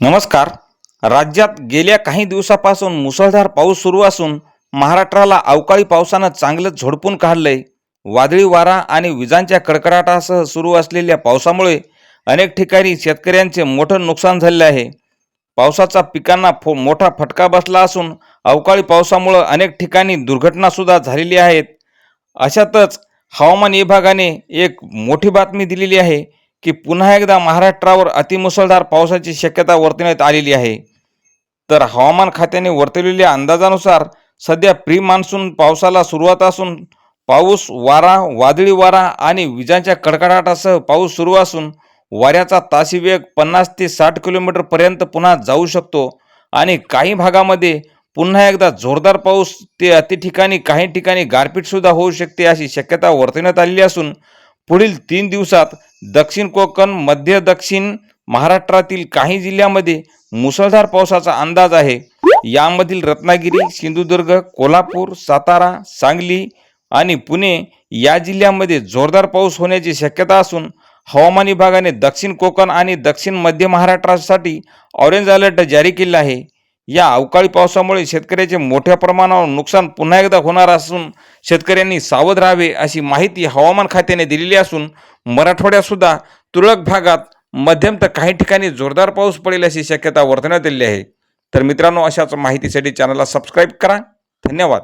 नमस्कार. राज्यात गेल्या काही दिवसापासून मुसळधार पाऊस सुरू असून महाराष्ट्राला अवकाळी पावसानं चांगलंच झोडपून काढलंय. वादळी वारा आणि विजांच्या कडकडाटासह सुरू असलेल्या पावसामुळे अनेक ठिकाणी शेतकऱ्यांचे मोठं नुकसान झालेलं आहे. पावसाचा पिकांना फो मोठा फटका बसला असून अवकाळी पावसामुळं अनेक ठिकाणी दुर्घटनासुद्धा झालेली आहेत. अशातच हवामान विभागाने एक मोठी बातमी दिलेली आहे. की पुन्हा एकदा महाराष्ट्रावर अतिमुसळधार पावसाची शक्यता वर्तवण्यात आलेली आहे. तर हवामान खात्याने वर्तवलेल्या अंदाजानुसार सध्या प्री मान्सून पावसाला सुरुवात असून पाऊस वारा वादळी वारा आणि विजांच्या कडकडाटासह पाऊस सुरू असून वाऱ्याचा ताशी वेग पन्नास ते साठ किलोमीटरपर्यंत पुन्हा जाऊ शकतो आणि काही भागामध्ये पुन्हा एकदा जोरदार पाऊस ते अति ठिकाणी काही ठिकाणी गारपीटसुद्धा होऊ शकते अशी शक्यता वर्तवण्यात आलेली असून पुढील तीन दिवसात दक्षिण कोकण मध्य दक्षिण महाराष्ट्रातील काही जिल्ह्यामध्ये मुसळधार पावसाचा अंदाज आहे. यामधील रत्नागिरी सिंधुदुर्ग कोल्हापूर सातारा सांगली आणि पुणे या जिल्ह्यामध्ये जोरदार पाऊस होण्याची शक्यता असून हवामान विभागाने दक्षिण कोकण आणि दक्षिण मध्य महाराष्ट्रासाठी ऑरेंज अलर्ट जारी केला आहे. या अवकाळी पावसामुळे शेतकऱ्याचे मोठ्या प्रमाणावर नुकसान पुन्हा एकदा होणार असून शेतकऱ्यांनी सावध राहावे अशी माहिती हवामान खात्याने दिलेली असून मराठवाड्यातसुद्धा तुरळक भागात मध्यम तर काही ठिकाणी जोरदार पाऊस पडेल अशी शक्यता वर्तवण्यात आलेली आहे. तर मित्रांनो अशाच माहितीसाठी चॅनलला सबस्क्राईब करा. धन्यवाद.